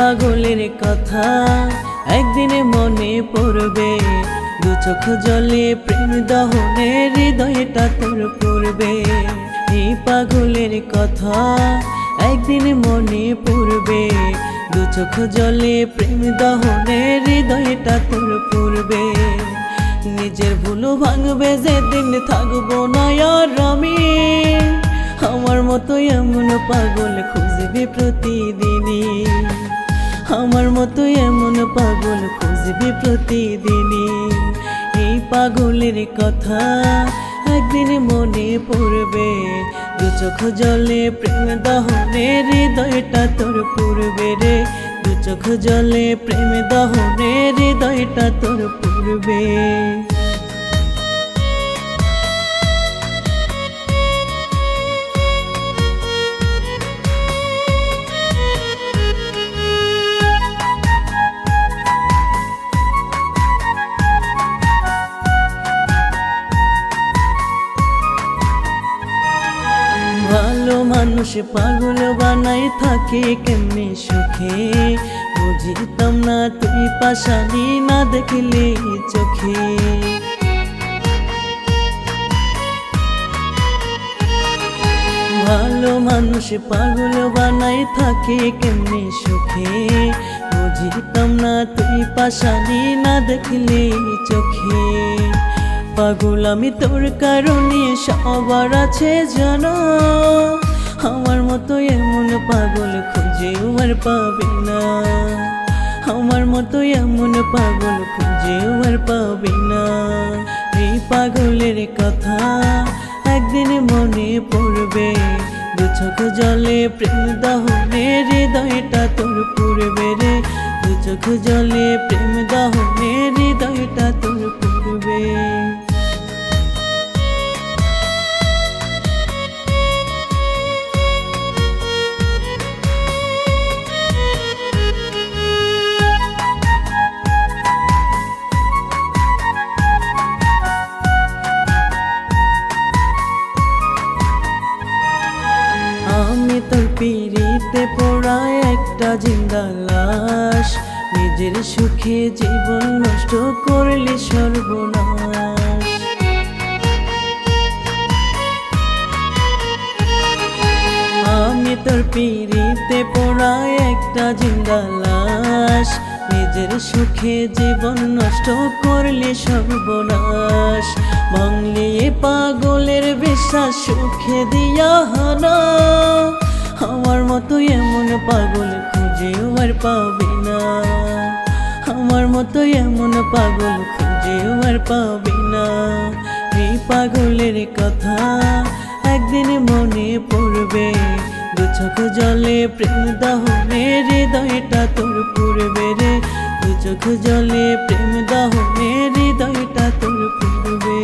পাগলের কথা একদিনে মনে পড়বে। দু চোখ জলে প্রেম দহনে হৃদয়টা তোর পড়বে এই পাগলের কথা একদিন মনে পড়বে। দু চোখ জলে প্রেম দহনে হৃদয়টা তোর পড়বে নিজের ভুলো ভাঙবে, যেদিন থাকব না আর আমি। আমার মতো এমন পাগল খুঁজবে প্রতিদিনই আমার মতো এমন পাগল খুঁজবি প্রতিদিনই। এই পাগলের কথা একদিন মনে পড়বে। দু চোখ জলে প্রেম দহনে হৃদয়টা তোর পূর্বে রে। দু চোখ জলে প্রেম দহনে হৃদয়টা তোর পূর্বে। ভালো মানুষ পাগল বানাই থাকে কেমনে সুখে? বুঝিতাম না তুই পাশানি না দেখলে চোখে। ভালো মানুষ পাগল বানাই থাকে কেমনে সুখে? বুঝিতাম না তুই পাশানি না দেখলে চোখে। পাগল আমি তোর কারণে সবার আছে জানা আমার মতো এমন পাগল খুঁজে আর পাবে না। আমার মতো এমন পাগল খুঁজে আর পাবে না। এই পাগলের কথা একদিন মনে পড়বে। দু চোখ জলে প্রেম দহনে হৃদয়টা তোর পূর্বে রে। দু চোখ জলে প্রেম দহনে হৃদয়টা তোর পূর্বে। পিড়িতে পড়া একটা জিন্দা লাশ। নিজের সুখে জীবন নষ্ট করলি সর্বনাশ। আমি তোর পিড়িতে পড়া একটা জিন্দা লাশ। নিজের সুখে জীবন নষ্ট করলে সর্বনাশ। বাংলি এ পাগলের বিশ্বাস সুখে দিয়া হানা। আমার মতো এমন পাগল খুঁজেও আর পাবে না। আমার মতো এমন পাগল খুঁজেও আর পাবে না। এই পাগলের কথা একদিন মনে পড়বে। দু চোখ জলে প্রেম দহনে হৃদয়টা তোর পূর্বে রে। দু চোখ জলে প্রেম দহনে হৃদয়টা তোর পূর্বে।